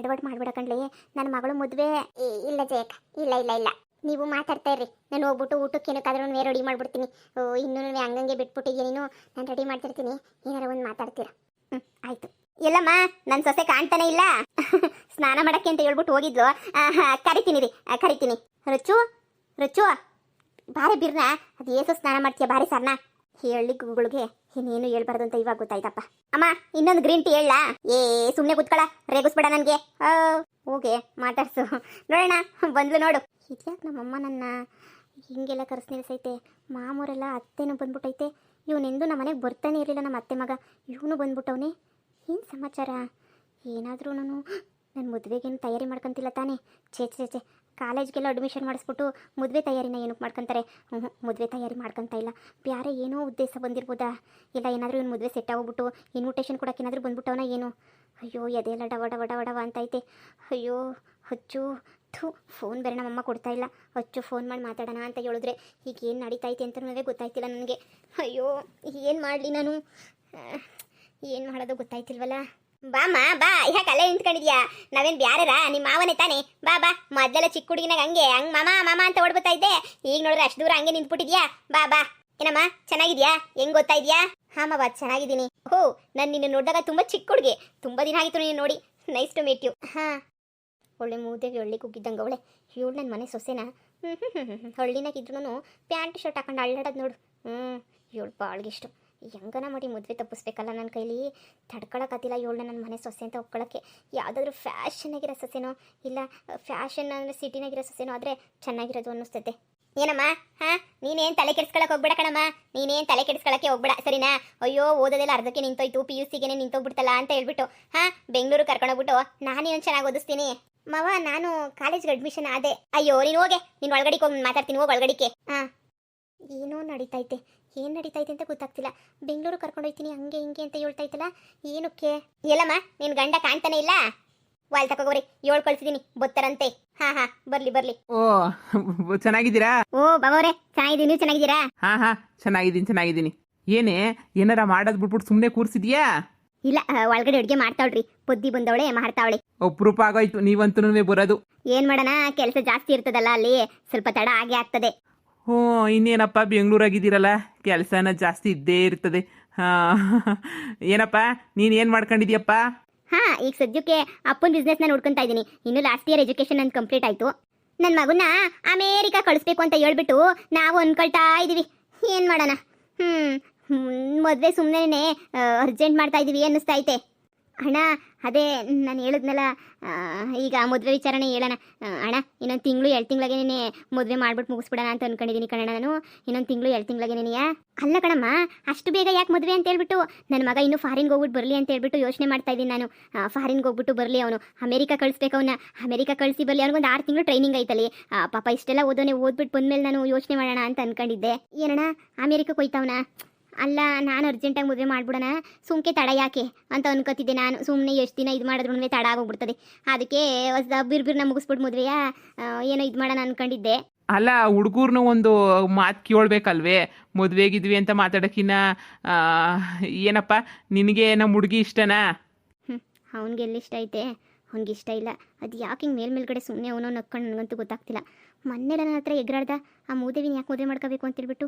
ಎಡವಟ್ ಮಾಡ್ಬೇಡ ನನ್ನ ಮಗಳು ಮದುವೆ ಇಲ್ಲ ಜಯಕ ಇಲ್ಲ ಇಲ್ಲ ಇಲ್ಲ. ನೀವು ಮಾತಾಡ್ತಾ ಇರ್ರಿ. ನಾನು ಹೋಗ್ಬಿಟ್ಟು ಊಟಕ್ಕೆ ಏನಕ್ಕಾದ್ರೂ ರೆಡಿ ಮಾಡ್ಬಿಡ್ತೀನಿ. ಓ, ಇನ್ನೂ ಹಂಗಂಗೆ ಬಿಟ್ಬಿಟ್ಟಿದ್ದೀನಿ ನೀನು ರೆಡಿ ಮಾಡ್ತಿರ್ತೀನಿ. ಏನಾರ ಒಂದು ಮಾತಾಡ್ತೀರಾ? ಹ್ಞೂ ಆಯ್ತು. ಇಲ್ಲಮ್ಮ ನನ್ನ ಸೊಸೆ ಕಾಣ್ತಾನೆ ಇಲ್ಲ? ಸ್ನಾನ ಮಾಡಕ್ಕೆ ಅಂತ ಹೇಳ್ಬಿಟ್ಟು ಹೋಗಿದ್ಲು. ಕರಿತೀನಿ ರೀ. ಕರಿತೀನಿ. ರುಚು ರುಚು, ಬಾರಿ ಬಿರ್ನ? ಅದು ಏಸು ಸ್ನಾನ ಮಾಡ್ತೀಯ ಬಾರಿ ಸರ್ನ? ಹೇಳಿ ಗುಗಳಿಗೆ, ಇನ್ನೇನು ಹೇಳ್ಬಾರ್ದು ಅಂತ ಇವಾಗ ಗೊತ್ತಾಯ್ತಪ್ಪ. ಅಮ್ಮ, ಇನ್ನೊಂದು ಗ್ರೀನ್ ಟೀ ಹೇಳ ಏ ಸುಮ್ಮನೆ ಕುತ್ಕೊಳ, ರೇಗಿಸ್ಬೇಡ ನನಗೆ. ಓಕೆ ಮಾತಾಡ್ಸು. ನೋಡೋಣ ಬಂದ್ಲು ನೋಡು. ಇದ್ಯಾಕೆ ನಮ್ಮಮ್ಮ ನನ್ನ? ಹಿಂಗೆಲ್ಲ ಕರೆಸ್ ನಿಲ್ಸೈತೆ ಮಾಮೂರೆಲ್ಲ ಅತ್ತೆನೂ ಬಂದ್ಬಿಟ್ಟೈತೆ. ಇವನೆಂದು ನಮ್ಮ ಮನೆಗೆ ಬರ್ತಾನೆ ಇರಲಿಲ್ಲ ನಮ್ಮ ಅತ್ತೆ ಮಗ. ಇವನು ಬಂದ್ಬಿಟ್ಟವನೇ. ಏನು ಸಮಾಚಾರ? ಏನಾದರೂ ನಾನು ನನ್ನ ಮದುವೆಗೇನು ತಯಾರಿ ಮಾಡ್ಕೊಂತಿಲ್ಲ ತಾನೇ. ಛೇ ಛೇ ಛೇ. ಕಾಲೇಜ್ಗೆಲ್ಲ ಅಡ್ಮಿಷನ್ ಮಾಡಿಸ್ಬಿಟ್ಟು ಮದುವೆ ತಯಾರಿನ ಏನಕ್ಕೆ ಮಾಡ್ಕೊಂತಾರೆ. ಮದುವೆ ತಯಾರಿ ಮಾಡ್ಕೊತಾ ಇಲ್ಲ. ಬೇರೆ ಏನೋ ಉದ್ದೇಶ ಬಂದಿರ್ಬೋದಾ? ಇಲ್ಲ ಏನಾದರೂ ಇವ್ನು ಮದುವೆ ಸೆಟ್ ಆಗ್ಬಿಟ್ಟು ಇನ್ವಿಟೇಷನ್ ಕೊಡೋಕೆ ಏನಾದರೂ ಬಂದ್ಬಿಟ್ಟವನ ಏನು? ಅಯ್ಯೋ ಎದೆಲ್ಲ ಡವ ಡವ ಡವ ಡವ ಅಂತೈತೆ. ಅಯ್ಯೋ ಹಚ್ಚು ಥೂ ಫೋನ್ ಬೇರೆ ನಮ್ಮಮ್ಮ ಕೊಡ್ತಾ ಇಲ್ಲ. ಹಚ್ಚು ಫೋನ್ ಮಾಡಿ ಮಾತಾಡೋಣ ಅಂತ ಹೇಳಿದ್ರೆ ಈಗ ಏನು ನಡೀತೈತೆ ಅಂತ ನನಗೆ ಗೊತ್ತಾಯ್ತಿಲ್ಲ ನನಗೆ. ಅಯ್ಯೋ ಏನು ಮಾಡಲಿ ನಾನು? ಏನು ಮಾಡೋದು ಗೊತ್ತಾಯ್ತಿಲ್ವಲ್ಲ? ಬಾಮ್ಮ, ಬಾ ಯಾಕೆ ಅಲ್ಲೇ ನಿಂತ್ಕೊಂಡಿದ್ಯಾ? ನಾವೇನ್ ಬ್ಯಾರ ನಿಮ್ಮ ಮಾವನೇ ತಾನೆ. ಬಾ ಬಾ, ಮೊದಲೆಲ್ಲ ಚಿಕ್ಕ ಹುಡುಗಿನಾಗ ಹಂಗೆ. ಹಂಗೆ ಮಾಮಾ ಮಾಮಾ ಅಂತ ಓಡ್ಬತ್ತಾ ಇದ್ದೆ. ಈಗ ನೋಡಿದ್ರೆ ಅಷ್ಟು ದೂರ ಹಂಗೆ ನಿಂತ್ಬಿಟ್ಟಿದ್ಯಾ? ಬಾ ಬಾ. ಏನಮ್ಮ, ಚೆನ್ನಾಗಿದ್ಯಾ? ಹೆಂಗ್ ಗೊತ್ತಾ ಇದ್ಯಾ ಹಾ ಬಾ ಚೆನ್ನಾಗಿದ್ದೀನಿ. ಹೋ, ನಾನು ನಿನ್ನ ನೋಡಿದಾಗ ತುಂಬಾ ಚಿಕ್ಕ ಹುಡುಗಿ. ತುಂಬಾ ದಿನ ಆಗಿತ್ತು ನೀನು ನೋಡಿ. ನೈಸ್ ಟು ಮೀಟ್ ಯು ಹಾ. ಒಳ್ಳೆ ಮೂದೆಗೆ ಒಳ್ಳೆ ಕುಗ್ಗಿದ್ದಂಗೆ ಅವಳೆ. ಇವಳು ನನ್ನ ಮನೆ ಸೊಸೆನಾ? ಹ್ಞೂ ಹ್ಞೂ ಹ್ಞೂ ಹಳ್ಳಿನಾಗಿದ್ರು ಪ್ಯಾಂಟ್ ಶರ್ಟ್ ಹಾಕೊಂಡು ಅಳ್ಳಾಡೋದು ನೋಡು. ಹ್ಞೂ ಇವಳು ಭಾಳ್ಗಿಷ್ಟು ಹೆಂಗನ ಮಾಡಿ ಮದುವೆ ತಪ್ಪಿಸ್ಬೇಕಲ್ಲ ನನ್ನ ಕೈಲಿ? ತಡ್ಕೊಳಕತ್ತಿಲ್ಲ ಇವಳನ್ನ ನನ್ನ ಮನೆ ಸೊಸೆ ಅಂತ ಒಪ್ಕೊಳ್ಳೋಕ್ಕೆ ಯಾವುದಾದ್ರೂ ಫ್ಯಾಷನ್ ಆಗಿರೋ ಸೊಸೆನೋ, ಇಲ್ಲ ಫ್ಯಾಷನ್ ಅಂದರೆ ಸಿಟಿನಾಗಿರೋ ಸೊಸೆನೋ ಆದರೆ ಚೆನ್ನಾಗಿರೋದು ಅನ್ನಿಸ್ತೈತೆ ಏನಮ್ಮ? ಹಾ? ನೀನೇನು ತಲೆ ಕೆಡಿಸ್ಕೊಳಕ್ಕೆ ಹೋಗ್ಬೇಡ ಕಣಮ್ಮ. ನೀನೇನು ತಲೆ ಕೆಡಿಸ್ಕೊಳಕ್ಕೆ ಹೋಗ್ಬೇಡ. ಸರಿನಾ? ಅಯ್ಯೋ, ಓದೋದೆಲ್ಲ ಅರ್ಧಕ್ಕೆ ನಿಂತೋಯ್ತು. ಪಿ ಯು ಸಿಗೆ ನಿಂತೋಗ್ಬಿಡ್ತಲ್ಲ ಅಂತ ಹೇಳ್ಬಿಟ್ಟು. ಹಾ? ಬೆಂಗಳೂರು ಕರ್ಕೊಂಡೋಗ್ಬಿಟ್ಟು ನಾನೇನು ಚೆನ್ನಾಗಿ ಓದಿಸ್ತೀನಿ? ಮವ, ನಾನು ಕಾಲೇಜ್ಗೆ ಅಡ್ಮಿಷನ್ ಆದೆ. ಅಯ್ಯೋ, ನೀನು ಹೋಗೆ. ನೀನು ಒಳಗಡೆಗೆ ಹೋಗಿ, ಮಾತಾಡ್ತೀನಿ. ಹೋಗಿ ಒಳಗಡಿಕೆ ಹಾ. ಏನೋ ನಡೀತೈತೆ. ಏನು ಇದೆ ಅಂತ ಗೊತ್ತಾಗ್ತಿಲ್ಲ. ಬೆಂಗಳೂರು ಕರ್ಕೊಂಡೋಯ್ತೀನಿ ಹಂಗೆ ಹಿಂಗೆ ಅಂತ ಹೇಳ್ತಾ ಇತ್ತಲ್ಲ ಏನಕ್ಕೆ? ಎಲ್ಲಮ್ಮ ನಿನ್ ಗಂಡ ಕಾಣ್ತಾನೆ ಇಲ್ಲ? ವಾಲ್ ಹೋಗೋರಿ ಏಳು ಕಳ್ಸಿದೀನಿ ಬೊತ್ತರಂತೆ. ಹಾ ಹಾ ಬರ್ಲಿ ಬರ್ಲಿ. ಓ ಚೆನ್ನಾಗಿದ್ದೀರಾ? ಓ ಬಾಬವ್ರೆ ಚೆನ್ನಾಗಿದ್ದೀನಿ ನೀವು ಚೆನ್ನಾಗಿದ್ದೀರಾ? ಹಾ ಹಾ ಚೆನ್ನಾಗಿದ್ದೀನಿ ಚೆನ್ನಾಗಿದ್ದೀನಿ. ಏನೇ ಏನಾರ ಮಾಡೋದ್ ಬಿಟ್ಬಿಟ್ಟು ಸುಮ್ಮನೆ ಕೂರ್ಸಿದ್ಯಾ? ಇಲ್ಲ ಆ, ಒಳಗಡೆ ಅಡುಗೆ ಮಾಡ್ತಾವ್ರಿ ಪೊದ್ದಿ ಬಂದವಳೆ ಮಾಡ್ತಾವಳೆ ಅಪ್ರೂಪ ಆಗೋಯ್ತು ನೀವಂತೂ ಬರೋದು. ಏನ್ ಮಾಡೋಣ ಕೆಲಸ ಜಾಸ್ತಿ ಇರ್ತದಲ್ಲ ಅಲ್ಲಿ ಸ್ವಲ್ಪ ತಡ ಆಗೇ ಆಗ್ತದೆ. ಹ್ಞೂ, ಇನ್ನೇನಪ್ಪ ಬೆಂಗಳೂರಾಗಿದ್ದೀರಲ್ಲ? ಕೆಲಸನ ಜಾಸ್ತಿ ಇದ್ದೇ ಇರ್ತದೆ. ಹಾಂ, ಏನಪ್ಪ, ನೀನು ಏನು ಮಾಡ್ಕೊಂಡಿದ್ಯಪ್ಪ? ಹಾ, ಈಗ ಸದ್ಯಕ್ಕೆ ಅಪ್ಪನ ಬಿಸ್ನೆಸ್ನ ನೋಡ್ಕೊಂತಾ ಇದ್ದೀನಿ. ಇನ್ನು ಲಾಸ್ಟ್ ಇಯರ್ ಎಜುಕೇಶನ್ ನನ್ ಕಂಪ್ಲೀಟ್ ಆಯ್ತು. ನನ್ನ ಮಗುನ ಅಮೇರಿಕಾ ಕಳಿಸ್ಬೇಕು ಅಂತ ಹೇಳ್ಬಿಟ್ಟು ನಾವು ಅನ್ಕೊಳ್ತಾ ಇದ್ದೀವಿ. ಏನ್ ಮಾಡೋಣ? ಹ್ಮ್ ಮದುವೆ ಸುಮ್ಮನೆ ಅರ್ಜೆಂಟ್ ಮಾಡ್ತಾ ಇದೀವಿ ಅನ್ನಿಸ್ತಾ ಐತೆ. ಅಣ್ಣ, ಅದೇ ನಾನು ಹೇಳಿದ್ನಲ್ಲ ಈಗ ಮದುವೆ ವಿಚಾರಣೆ ಹೇಳೋಣ. ಅಣ್ಣ, ಇನ್ನೊಂದು ತಿಂಗಳು, ಎರಡು ತಿಂಗಳಿಗೆ ನೀನೆ ಮದುವೆ ಮಾಡ್ಬಿಟ್ಟು ಮುಗಿಸ್ಬಿಡೋಣ ಅಂತ ಅನ್ಕೊಂಡಿದ್ದೀನಿ ಕಣ ನಾನು. ಇನ್ನೊಂದು ತಿಂಗಳು, ಎರಡು ತಿಂಗಳಿಗೆ ನೀನೆಯಾ ಅಲ್ಲ ಕಣಮ್ಮ, ಅಷ್ಟು ಬೇಗ ಯಾಕೆ ಮದುವೆ ಅಂತ ಹೇಳ್ಬಿಟ್ಟು ನನ್ನ ಮಗ ಇನ್ನೂ ಫಾರಿನ್ಗೆ ಹೋಗ್ಬಿಟ್ಟು ಬರಲಿ ಅಂತ ಹೇಳ್ಬಿಟ್ಟು ಯೋಚನೆ ಮಾಡ್ತಾ ಇದ್ದೀನಿ ನಾನು. ಫಾರಿನ್ಗೆ ಹೋಗ್ಬಿಟ್ಟು ಬರಲಿ ಅವನು. ಅಮೆರಿಕ ಕಳಿಸ್ಬೇಕು ಅವನ. ಅಮೇರಿಕಾ ಕಳಿಸಿ ಬರಲಿ. ಅವ್ನಿಗೊಂದು ಆರು ತಿಂಗಳು ಟ್ರೈನಿಂಗ್ ಐತಲ್ಲಿ. ಪಾಪ ಇಷ್ಟೆಲ್ಲ ಓದೋನೆ ಓದ್ಬಿಟ್ಟು ಬಂದ್ಮೇಲೆ ನಾನು ಯೋಚನೆ ಮಾಡೋಣ ಅಂತ ಅನ್ಕೊಂಡಿದ್ದೆ. ಏನಣ್ಣ ಅಮೆರಿಕಕ್ಕೆ ಹೋಯ್ತವನ ಅಲ್ಲ ನಾನು ಅರ್ಜೆಂಟಾಗಿ ಮದುವೆ ಮಾಡಿಬಿಡೋಣ. ಸುಮ್ಕೆ ತಡ ಯಾಕೆ ಅಂತ ಅನ್ಕೋತಿದ್ದೆ ನಾನು. ಸುಮ್ಮನೆ ಎಷ್ಟು ದಿನ ಇದು ಮಾಡಿದ್ರು ತಡ ಆಗೋಗ್ಬಿಡ್ತದೆ. ಅದಕ್ಕೆ ಹೊಸ ಬಿರ್ಬಿರ್ನ ಮುಗಿಸ್ಬಿಟ್ಟು ಮದುವೆಯ ಏನೋ ಇದು ಮಾಡೋಣ ಅನ್ಕೊಂಡಿದ್ದೆ. ಅಲ್ಲ ಹುಡುಗರ್ನ ಒಂದು ಮಾತು ಕೇಳ್ಬೇಕಲ್ವೇ? ಮದುವೆಗಿದ್ವಿ ಅಂತ ಮಾತಾಡೋಕ್ಕಿನ್ನ ಏನಪ್ಪ ನಿನಗೆ ನಮ್ಮ ಹುಡುಗಿ ಇಷ್ಟನಾ? ಅವ್ನಿಗೆ ಎಲ್ಲಿ ಇಷ್ಟ ಐತೆ? ಅವ್ನಿಗೆ ಇಷ್ಟ ಇಲ್ಲ. ಅದು ಯಾಕೆ ಹಿಂಗೆ ಮೇಲ್ ಮೇಲ್ಗಡೆ ಸುಮ್ಮನೆ ಅವನೋ ನಕ್ಕೊಂಡು ನನಗಂತೂ ಗೊತ್ತಾಗ್ತಿಲ್ಲ. ಮೊನ್ನೆಲ್ಲ ನನ್ನ ಹತ್ರ ಎಗ್ರಾಡ್ದ ಆ ಮೂದೇವಿನ ಯಾಕೆ ಮದುವೆ ಮಾಡ್ಕೋಬೇಕು ಅಂತೇಳ್ಬಿಟ್ಟು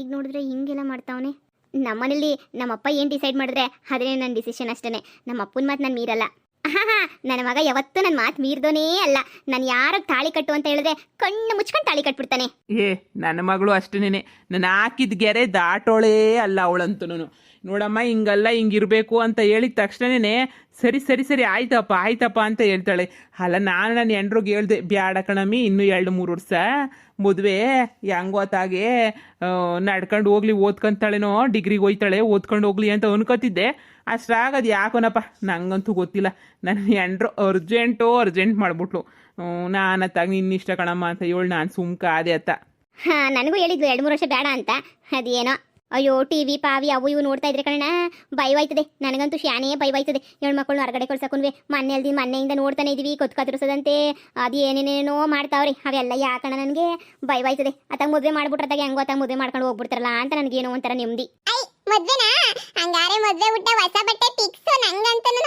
ಈಗ ನೋಡಿದ್ರೆ ಹಿಂಗೆಲ್ಲ ಮಾಡ್ತಾವನೆ. ನಮ್ಮನೇಲಿ ನಮ್ಮಪ್ಪ ಏನು ಡಿಸೈಡ್ ಮಾಡಿದ್ರೆ ಅದೇ ನನ್ನ ಡಿಸಿಷನ್ ಅಷ್ಟೇ ನಮ್ಮ ಅಪ್ಪನ ಮಾತು ನಾನು ಮೀರಲ್ಲ. ಹಾ ಹಾ ನನ್ನ ಮಗ ಯಾವತ್ತೂ ನನ್ನ ಮಾತು ಮೀರ್ದೋನೇ ಅಲ್ಲ. ನಾನು ಯಾರಿಗೆ ತಾಳಿ ಕಟ್ಟು ಅಂತ ಹೇಳಿದ್ರೆ ಕಣ್ಣು ಮುಚ್ಕೊಂಡು ತಾಳಿ ಕಟ್ಬಿಡ್ತಾನೆ. ಏ, ನನ್ನ ಮಗಳು ಅಷ್ಟೇನೆ ನಾನು ಹಾಕಿದ ಗೆರೆ ದಾಟೋಳೇ ಅಲ್ಲ ಅವಳಂತೂ ನೋಡಮ್ಮ, ಹಿಂಗಲ್ಲ, ಹಿಂಗಿರಬೇಕು ಅಂತ ಹೇಳಿದ ತಕ್ಷಣನೇ ಸರಿ ಸರಿ ಸರಿ, ಆಯ್ತಪ್ಪ ಆಯ್ತಪ್ಪ ಅಂತ ಹೇಳ್ತಾಳೆ. ಅಲ್ಲ, ನಾನು ನನ್ನ ಎಂಡ್ರಿಗೆ ಹೇಳ್ದೆ, ಬ್ಯಾಡ ಕಣಮ್ಮಿ, ಇನ್ನೂ ಎರಡು, ಮೂರು ವರ್ಷ, ಮದುವೆ ಹೆಂಗೋತಾಗೆ ನಡ್ಕೊಂಡು ಹೋಗ್ಲಿ, ಓದ್ಕೊಂತಾಳೇನೋ, ಡಿಗ್ರಿಗೆ ಹೋಯ್ತಾಳೆ, ಓದ್ಕೊಂಡು ಹೋಗ್ಲಿ ಅಂತ ಅನ್ಕೋತಿದ್ದೆ. ಅಷ್ಟಾಗದು ಯಾಕೋನಪ್ಪ, ನಂಗಂತೂ ಗೊತ್ತಿಲ್ಲ. ನನ್ನ ಎಂಡ್ರು ಅರ್ಜೆಂಟು ಅರ್ಜೆಂಟ್ ಮಾಡ್ಬಿಟ್ಲು. ನಾನು ಅತ್ತಾಗ ನಿನ್ನ ಇಷ್ಟ ಕಣಮ್ಮ ಅಂತ ಹೇಳಿ ನಾನು ಸುಮ್ಕ ಅದೇ ಅತ್ತ. ಹಾ, ನನಗೂ ಹೇಳಿದ್ಲು, ಎರಡು, ಮೂರು ವರ್ಷ ಬೇಡ ಅಂತ. ಅದೇನೋ. ಅಯ್ಯೋ ಟಿ ವಿ ಪಾವಿ ಅವು ಇವು ನೋಡ್ತಾ ಇದ್ರೆ ಕಣ ಭಯವಾಯ್ತದೆ. ನನಗಂತೂ ಶಾನೇ ಭಯವಾಯ್ತದೆ. ಹೆಣ್ಣು ಮಕ್ಕಳು ಹೊರಗಡೆ ಕೊಡ್ಸಕೊಂಡ್ವಿ ಮನೆ ಅಲ್ದಿ ಮನೆಯಿಂದ ನೋಡ್ತಾನೆ ಇದೀವಿ ಕೊತ್ ಕತ್ತರಿಸೋದಂತೆ. ಅದು ಏನೇನೇನೋ ಮಾಡ್ತಾವ್ರಿ. ಅವೆಲ್ಲ ಯಾಕಣ ನನಗೆ? ಭಯವಾಯ್ತದೆ. ಅತ್ತಾಗ ಮದುವೆ ಮಾಡ್ಬಿಟ್ರದಾಗ ಹೆಂಗೋ ಅತ್ತಾಗ ಮದುವೆ ಮಾಡ್ಕೊಂಡು ಹೋಗ್ಬಿಡ್ತಾರಲ್ಲ ಅಂತ ನನಗೇನೋ ಒಂಥರ ನೆಮ್ಮದಿ. ಮದ್ವೆನಾ? ಹಂಗಾರೆ ಮದ್ವೆ ಊಟ ಹೊಸ ಬಟ್ಟೆ ಫಿಕ್ಸ್ ನಂಗಂತನು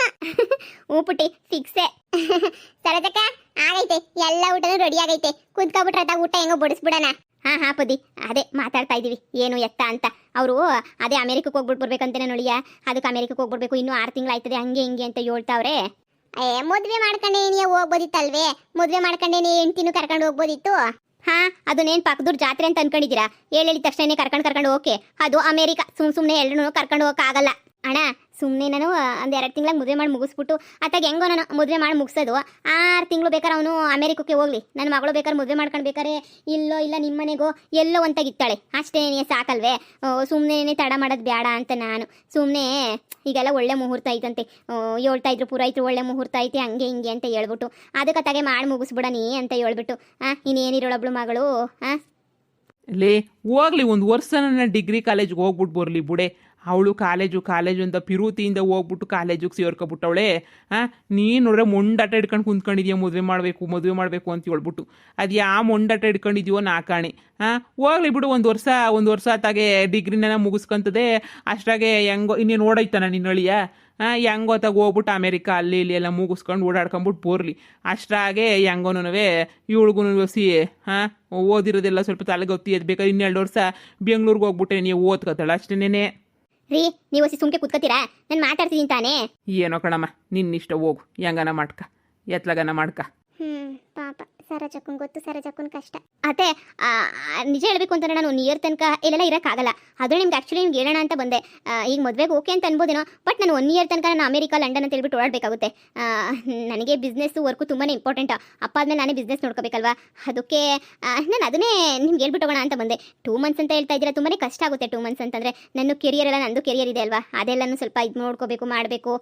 ಹ್ಞೂ ಪುಟ್ಟಿ ಫಿಕ್ಸೆ ಸರಜಕ್ಕ ಆಗೈತೆ. ಎಲ್ಲ ಊಟನೂ ರೆಡಿ ಆಗೈತೆ. ಕುಂತ್ಕೊಬಿಟ್ರೆ ಊಟ ಹೆಂಗೋ ಬಡಿಸ್ಬಿಡಣ. ಹಾ ಹಾ ಪದಿ. ಅದೇ ಮಾತಾಡ್ತಾ ಇದೀವಿ. ಏನು ಎತ್ತ ಅಂತ. ಅವರು ಅದೇ ಅಮೆರಿಕಕ್ಕೆ ಹೋಗ್ಬಿಟ್ಟು ಬರ್ಬೇಕಂತೇನೆ ನೋಡಿಯ? ಅದಕ್ಕೆ ಅಮೆರಿಕಕ್ಕೆ ಹೋಗ್ಬಿಡ್ಬೇಕು. ಇನ್ನೂ ಆರು ತಿಂಗಳಾಯ್ತದೆ. ಹಂಗೆ ಹಿಂಗೆ ಅಂತ ಹೇಳ್ತಾವ್ರೆ. ಏ ಮದ್ವೆ ಮಾಡ್ಕೊಂಡೆ ನೀ ಹೋಗ್ಬೋದಿತ್ತಲ್ವೇ? ಮದ್ವೆ ಮಾಡ್ಕೊಂಡೆ ನೀ ಹೆಂಡ್ತಿನೂ ಕರ್ಕೊಂಡು ಹೋಗ್ಬೋದಿತ್ತು? ಹಾ ಅದನ್ನೇನು ಪಕ್ಕದೂರ್ ಜಾತ್ರೆ ಅಂತ ಅನ್ಕೊಂಡಿದ್ದೀರಾ? ಹೇಳಿ ಹೇಳಿದ ತಕ್ಷಣ ಕರ್ಕೊಂಡು ಕರ್ಕೊಂಡು ಓಕೆ ಅದು ಅಮೆರಿಕ ಸುಮ್ ಸುಮ್ಮನೆ ಎಲ್ಲರೂ ಕರ್ಕೊಂಡು ಹೋಗಕ್ಕಾಗಲ್ಲ. ಅಣ್ಣ ಸುಮ್ಮನೆ ನಾನು ಒಂದು ಎರಡು ತಿಂಗಳ ಮದುವೆ ಮಾಡಿ ಮುಗಿಸ್ಬಿಟ್ಟು, ಅತ್ತಾಗ ಹೆಂಗೋ ನಾನು ಮದುವೆ ಮಾಡಿ ಮುಗಿಸೋದು. ಆರು ತಿಂಗಳು ಬೇಕಾದ್ರೆ ಅವನು ಅಮೇರಿಕಕ್ಕೆ ಹೋಗ್ಲಿ. ನನ್ನ ಮಗಳು ಬೇಕಾದ್ರೆ ಮದುವೆ ಮಾಡ್ಕೊಂಡು ಬೇಕಾರೆ ಇಲ್ಲೋ ಇಲ್ಲ ನಿಮ್ಮ ಮನೆಗೋ ಎಲ್ಲೋ ಒಂತಾಗಿತ್ತಾಳೆ ಅಷ್ಟೇ ಸಾಕಲ್ವೇ? ಸುಮ್ಮನೆ ತಡ ಮಾಡೋದು ಬೇಡ ಅಂತ ನಾನು. ಸುಮ್ಮನೆ ಈಗೆಲ್ಲ ಒಳ್ಳೆ ಮುಹೂರ್ತ ಐತಂತೆ. ಹೇಳ್ತಾ ಇದ್ರು ಪುರೋಹಿತರು ಒಳ್ಳೆ ಮುಹೂರ್ತ ಐತೆ, ಹಂಗೆ ಹಿಂಗೆ ಅಂತ ಹೇಳ್ಬಿಟ್ಟು, ಅದಕ್ಕೆ ತಗೆ ಮಾಡಿ ಮುಗಿಸ್ಬಿಡನಿ ಅಂತ ಹೇಳ್ಬಿಟ್ಟು, ಆ ಇನ್ನೇನಿರೋಳೊಬ್ಳು ಮಗಳು ಹಾಂ ಲೇ, ಹೋಗ್ಲಿ, ಒಂದು ವರ್ಷ ನನ್ನ ಡಿಗ್ರಿ ಕಾಲೇಜ್ಗೆ ಹೋಗ್ಬಿಟ್ಟು ಬರಲಿ ಬುಡೆ. ಅವಳು ಕಾಲೇಜು ಕಾಲೇಜು ಅಂತ ಪಿರುತಿಯಿಂದ ಹೋಗ್ಬಿಟ್ಟು ಕಾಲೇಜಿಗೆ ಸೇರ್ಕೊಬಿಟ್ಟವಳೆ. ಹಾಂ ನೀನು ನೋಡ್ರೆ ಮೊಂಡಾಟ ಹಿಡ್ಕೊಂಡು ಕುಂತ್ಕೊಂಡಿದ್ಯಾ, ಮದುವೆ ಮಾಡಬೇಕು ಮದುವೆ ಮಾಡಬೇಕು ಅಂತ ಹೇಳ್ಬಿಟ್ಟು. ಅದು ಯಾವ ಮೊಂಡಾಟ ಹಿಡ್ಕೊಂಡಿದ್ಯೋ ನಾ ಹಾ ಹೋಗ್ಲಿ ಬಿಡು, ಒಂದು ವರ್ಷ ಒಂದು ವರ್ಷ ತಾಗೆ ಡಿಗ್ರಿನ ಮುಗಿಸ್ಕೊಂತದೆ. ಅಷ್ಟಾಗೆ ಹೆಂಗೋ, ಇನ್ನೇನು ಓಡೋಯ್ತಾನ ನಿನ್ನ ಅಳಿಯ ಹಾಂ ಹೆಂಗೋ ತಾಗ ಹೋಗ್ಬಿಟ್ಟು ಅಮೇರಿಕಾ ಅಲ್ಲಿ ಇಲ್ಲಿ ಎಲ್ಲ ಮುಗಿಸ್ಕೊಂಡು ಓಡಾಡ್ಕೊಂಬಿಟ್ಟು ಬೋರ್ಲಿ. ಅಷ್ಟಾಗೆ ಹೆಂಗೋನೂ ಇವಳಿಗೂ ಸಿ ಹಾಂ ಓದಿರೋದೆಲ್ಲ ಸ್ವಲ್ಪ ತಲೆಗೊತ್ತಿ ಎದ್ ಬೇಕಾದ್ರೆ ಇನ್ನೆರಡು ವರ್ಷ ಬೆಂಗ್ಳೂರಿಗೆ ಹೋಗ್ಬಿಟ್ಟೆ ನೀವು ಓದ್ಕೋತಾಳೆ ಅಷ್ಟೇನೆ ರೀ ನೀವು ಹಸಿ ಸುಮ್ಕೆ ಕುತ್ಕೋತೀರಾ? ನಾನು ಮಾತಾಡ್ತಿದ್ದೀನಿ ತಾನೆ. ಏನೋ ಕಣಮ್ಮ ನಿನ್ನಿಷ್ಟ ಹೋಗು ಹೆಂಗನ ಮಾಡ್ಕ ಎತ್ಲಗನ ಮಾಡ್ಕ. ಹ್ಮ್ ಪಾಪ. ಸರಜಕ್ಕನ್ ಗೊತ್ತು ಸರಜಕ್ಕನ್ ಕಷ್ಟ. ಆ, ನಿಜ ಹೇಳಬೇಕು ಅಂತಂದ್ರೆ ನಾನು ಒನ್ ಇಯರ್ ತನಕ ಇಲ್ಲೆಲ್ಲ ಇರೋಕ್ಕಾಗಲ್ಲ. ಅದು ನಿಮ್ಗೆ ಆ್ಯಕ್ಚುಲಿ ನಿಮ್ಗೆ ಹೇಳೋಣ ಅಂತ ಬಂದೆ. ಈಗ ಮದುವೆಗೆ ಓಕೆ ಅಂತ ಅನ್ಬೋದೇನೋ ಬಟ್ ನಾನು ಒನ್ ಇಯರ್ ತನಕ ನಾನು ಅಮೆರಿಕಾ ಲಂಡನ್ ಅಂತ ಹೇಳ್ಬಿಟ್ಟು ಓಡಾಡಬೇಕಾಗುತ್ತೆ. ನನಗೆ ಬಿಸ್ನೆಸ್ಸು ವರ್ಕು ತುಂಬಾ ಇಂಪಾರ್ಟೆಂಟ್ ಅಪ್ಪ ಆದ್ಮೇಲೆ ನಾನೇ ಬಿಸ್ನೆಸ್ ನೋಡ್ಕೋಬೇಕಲ್ವಾ? ಅದಕ್ಕೆ ನಾನು ಅದನ್ನೇ ನಿಮ್ಗೆ ಹೇಳ್ಬಿಟ್ಟು ಹೋಗೋಣ ಅಂತ ಬಂದೆ. ಟೂ ಮಂತ್ಸ್ ಅಂತ ಹೇಳ್ತಾ ಇದ್ದೀರಾ ತುಂಬಾ ಕಷ್ಟ ಆಗುತ್ತೆ ಟೂ ಮಂತ್ಸ್ ಅಂತಂದರೆ. ನನ್ನ ಕೆರಿಯರ್ ಎಲ್ಲ ನಂದು ಕೆರಿಯರ್ ಇದೆ ಅಲ್ವಾ? ಅದೆಲ್ಲನೂ ಸ್ವಲ್ಪ ಇದು ನೋಡ್ಕೋಬೇಕು ಮಾಡಬೇಕು.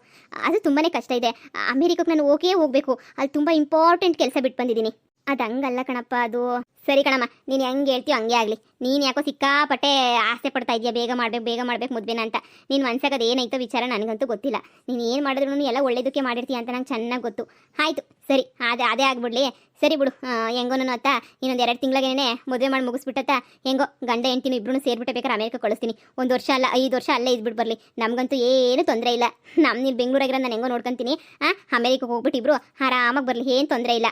ಅದು ತುಂಬಾ ಕಷ್ಟ ಇದೆ. ಅಮೆರಿಕಕ್ಕೆ ನಾನು ಓಕೆ ಹೋಗಬೇಕು. ಅಲ್ಲಿ ತುಂಬ ಇಂಪಾರ್ಟೆಂಟ್ ಕೆಲಸ ಬಿಟ್ಟು ಬಂದಿದ್ದೀನಿ ಅದು ಹಂಗಲ್ಲ ಕಣಪ್ಪ, ಅದು. ಸರಿ ಕಣಮ್ಮ, ನೀನು ಹೆಂಗೆ ಹೇಳ್ತೀಯೋ ಹಂಗೆ ಆಗಲಿ. ನೀನು ಯಾಕೋ ಸಿಕ್ಕಾಪಟ್ಟೆ ಆಸೆ ಪಡ್ತಾ ಇದೆಯಾ ಬೇಗ ಮಾಡ್ಬೇಕು ಬೇಗ ಮಾಡ್ಬೇಕು ಮುದ್ವೆನ ಅಂತ. ನೀನು ಮನ್ಸಾಗ ಅದು ಏನೈತೋ ವಿಚಾರ ನನಗಂತೂ ಗೊತ್ತಿಲ್ಲ. ನೀನು ಏನು ಮಾಡಿದ್ರು ಎಲ್ಲ ಒಳ್ಳೇದಕ್ಕೆ ಮಾಡಿರ್ತೀಯ ಅಂತ ನಂಗೆ ಚೆನ್ನಾಗಿ ಗೊತ್ತು. ಆಯಿತು, ಸರಿ ಅದೇ ಅದೇ ಆಗ್ಬಿಡ್ಲಿ. ಸರಿ ಬಿಡು ಹೆಂಗೋ ನಾನು ಅತ್ತ, ಇನ್ನೊಂದು ಎರಡು ತಿಂಗಳಾಗೇನೆ ಮದುವೆ ಮಾಡಿ ಮುಗಿಸ್ಬಿಟ್ಟತ್ತ. ಹೆಂಗೋ, ಗಂಡ ಹೆಂಡ್ತೀನಿ ಇಬ್ರು ಸೇರ್ಬಿಟ್ಟೆ ಬೇಕಾದ್ರೆ ಅಮೇರಿಕ ಕಳಿಸ್ತೀನಿ. ಒಂದು ವರ್ಷ ಅಲ್ಲ, ಐದು ವರ್ಷ ಅಲ್ಲೇ ಇದ್ಬಿಟ್ಟು ಬರಲಿ. ನಮಗಂತೂ ಏನು ತೊಂದರೆ ಇಲ್ಲ. ನಮ್ಮ ನೀನು ಬೆಂಗಳೂರಾಗಿರೋ ನಾನು ಹೆಂಗೋ ನೋಡ್ಕೊಂತೀನಿ. ಆ ಅಮೆರಿಕಕ್ಕೆ ಹೋಗ್ಬಿಟ್ಟು ಇಬ್ರು ಆರಾಮಾಗಿ ಬರಲಿ, ಏನು ತೊಂದರೆ ಇಲ್ಲ.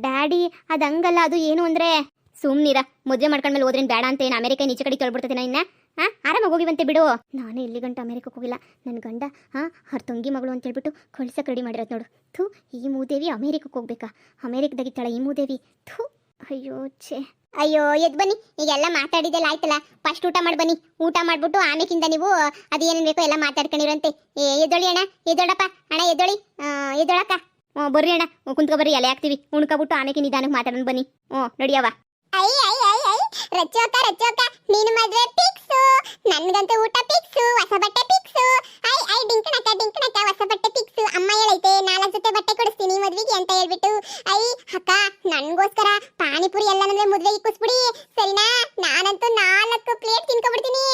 ಡ್ಯಾಡಿ ಅದು ಹಂಗಲ್ಲ ಅದು ಏನು ಅಂದ್ರೆ? ಸುಮ್ಮನಿರ ಮದುವೆ ಮಾಡ್ಕೊಂಡ್ಮೇಲೆ ಹೋದ್ರೇನು ಬೇಡ ಅಂತ ಏನು ಅಮೆರಿಕ ಈಚೆ ಕಡೆ ಕೇಳ್ಬಿಡ್ತೀನಿ ಇನ್ನ? ಹಾಂ ಆರಾಮಾಗಿ ಹೋಗಿವಂತೆ ಬಿಡು. ನಾನು ಇಲ್ಲಿ ಗಂಟ ಅಮೆರಿಕಕ್ಕೆ ಹೋಗಿಲ್ಲ. ನನ್ನ ಗಂಡ ಹಾ ಅವ್ರ ತಂಗಿ ಮಗಳು ಅಂತ ಹೇಳ್ಬಿಟ್ಟು ಕಳ್ಸಕ್ಕೆ ರೆಡಿ ಮಾಡಿರೋದು ನೋಡು. ಥೂ ಈ ಮೂದೇವಿ ಅಮೆರಿಕಕ್ಕೆ ಹೋಗ್ಬೇಕಾ? ಅಮೇರಿಕದಾಗಿತ್ತಾಳ ಈ ಮೂದೇವಿ? ಥೂ ಅಯ್ಯೋ ಛೇ. ಅಯ್ಯೋ ಎದ್ ಬನ್ನಿ ಈಗೆಲ್ಲ ಮಾತಾಡಿದೆಲ್ಲ ಆಯ್ತಲ್ಲ? ಫಸ್ಟ್ ಊಟ ಮಾಡಿ ಬನ್ನಿ. ಊಟ ಮಾಡ್ಬಿಟ್ಟು ಆಮೇಕಿಂದ ನೀವು ಅದು ಏನೇನು ಬೇಕೋ ಎಲ್ಲ ಮಾತಾಡ್ಕೊಂಡಿರಂತೆ. ಏ ಎದ್ದೊಳಿ ಅಣ್ಣ ಎದ್ದೊಳಪ್ಪ. ಅಣ್ಣ ಎದ್ದೊಳಿ. ಆ, ಎದ್ದೊಳಕ್ಕ. ಹ್ಞೂ, ಬರ್ರಿ ಅಣ್ಣ. ಕುಂತ್ಕೊ ಬರ್ರಿ, ಎಲೆ ಹಾಕ್ತೀವಿ. ಉಣ್ಕೊಬಿಟ್ಟು ಆಮೇಲೆ ನಿಧಾನಕ್ಕೆ ಮಾತಾಡೋಣ ಬನ್ನಿ. ಹ್ಞೂ ನಡಿಯವ ಅಯ್ಯ ಅಯ್ಯ ಅಯ್ಯ ರಚ್ಚೋಕ ರಚ್ಚೋಕ ನೀನು ಮದ್ವೆ ಫಿಕ್ಸ್ ನನ್ಗಂತೂ ಊಟ ಫಿಕ್ಸ್ ಹೊಸ ಬಟ್ಟೆ ಫಿಕ್ಸ್ ಐ ಐ ಡಿಂಕಣಕ ಡಿಂಕಣಕ ಹೊಸ ಬಟ್ಟೆ ಫಿಕ್ಸ್ ಅಮ್ಮ ಹೇಳೈತೆ ನಾಲ್ಕು ಜೊತೆ ಬಟ್ಟೆ ಕೊಡಿಸ್ತೀನಿ ಮದ್ವೆಗೆ ಅಂತ ಹೇಳ್ಬಿಟ್ಟು ಐ ಅಕ್ಕ ನನ್ಗೋಸ್ಕರ ಪಾನಿಪುರಿ ಎಲ್ಲ ನಮ್ಗೆ ಮದ್ವೆಗೆ ಇಕ್ಕಿಸ್ಬಿಡಿ ಸರಿನಾ ನಾನಂತೂ ನಾಲ್ಕು ಪ್ಲೇಟ್ ತಿನ್ಕೊಬಿಡ್ತೀನಿ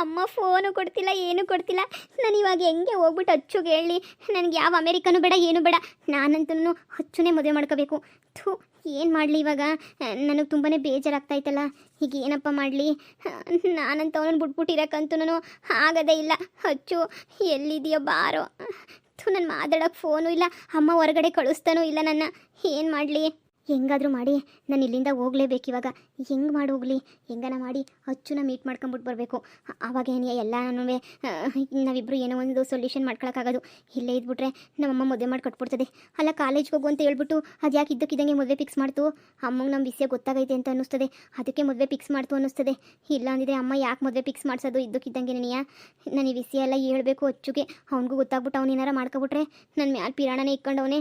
ಅಮ್ಮ ಫೋನು ಕೊಡ್ತಿಲ್ಲ, ಏನು ಕೊಡ್ತಿಲ್ಲ. ನಾನು ಇವಾಗ ಹೆಂಗೆ ಹೋಗ್ಬಿಟ್ಟು ಅಚ್ಚುಗೆ ಹೇಳಿ, ನನಗೆ ಯಾವ ಅಮೇರಿಕನೂ ಬೇಡ, ಏನು ಬೇಡ ನಾನಂತೂ ಅಚ್ಚುನೇ ಮದುವೆ ಮಾಡ್ಕೋಬೇಕು. ಥೂ, ಏನು ಮಾಡಲಿ ಇವಾಗ? ನನಗೆ ತುಂಬಾ ಬೇಜಾರಾಗ್ತಾಯ್ತಲ್ಲ. ಈಗ ಏನಪ್ಪ ಮಾಡಲಿ? ನಾನಂತ ಅವನನ್ನು ಬಿಟ್ಬಿಟ್ಟಿರೋಕ್ಕಂತೂ ನಾನು ಆಗೋದೇ ಇಲ್ಲ. ಅಚ್ಚು, ಎಲ್ಲಿದೆಯೋ ಬಾರೋ. ಥೂ, ನಾನು ಮಾತಾಡೋಕ್ಕೆ ಫೋನು ಇಲ್ಲ. ಅಮ್ಮ ಹೊರಗಡೆ ಕಳಿಸ್ತಾನೂ ಇಲ್ಲ ನನ್ನ. ಏನು ಮಾಡಲಿ? ಹೆಂಗಾದರೂ ಮಾಡಿ, ನಾನು ಇಲ್ಲಿಂದ ಹೋಗ್ಲೇಬೇಕು ಇವಾಗ. ಹೆಂಗೆ ಮಾಡಿ ಹೋಗ್ಲಿ? ಹೆಂಗನ ಮಾಡಿ ಅಚ್ಚುನ ಮೀಟ್ ಮಾಡ್ಕೊಂಬಿಟ್ಟು ಬರಬೇಕು. ಆವಾಗ ಏನು ಎಲ್ಲನೂ ನಾವಿಬ್ಬರು ಏನೋ ಒಂದು ಸೊಲ್ಯೂಷನ್ ಮಾಡ್ಕೊಳಕ್ಕಾಗೋದು. ಇಲ್ಲೇ ಇದ್ಬಿಟ್ರೆ ನಮ್ಮಮ್ಮ ಮದುವೆ ಮಾಡಿ ಕಟ್ಬಿಡ್ತದೆ. ಅಲ್ಲ ಕಾಲೇಜ್ಗೆ ಹೋಗು ಅಂತ ಹೇಳ್ಬಿಟ್ಟು ಅದು ಯಾಕೆ ಇದ್ದಕ್ಕಿದ್ದಂಗೆ ಮದುವೆ ಫಿಕ್ಸ್ ಮಾಡ್ತು? ಅಮ್ಮಂಗೆ ನಮ್ಮ ವಿಷಯ ಗೊತ್ತಾಗೈತೆ ಅಂತ ಅನ್ನಿಸ್ತದೆ. ಅದಕ್ಕೆ ಮದುವೆ ಫಿಕ್ಸ್ ಮಾಡ್ತು ಅನ್ನಿಸ್ತದೆ. ಇಲ್ಲ ಅಂದಿದ್ರೆ ಅಮ್ಮ ಯಾಕೆ ಮದುವೆ ಫಿಕ್ಸ್ ಮಾಡಿಸೋದು ಇದ್ದಕ್ಕಿದ್ದಂಗೆ ನನಯ? ನಾನು ಈ ವಿಷಯ ಎಲ್ಲ ಹೇಳಬೇಕು ಅಚ್ಚುಗೆ. ಅವ್ನಿಗೂ ಗೊತ್ತಾಗ್ಬಿಟ್ಟು ಅವ್ನು ಮಾಡ್ಕೊಬಿಟ್ರೆ ನನ್ನ ಮ್ಯಾಲೆ ಪಿರಾಣನೇ ಇಕ್ಕೊಂಡವನೇ.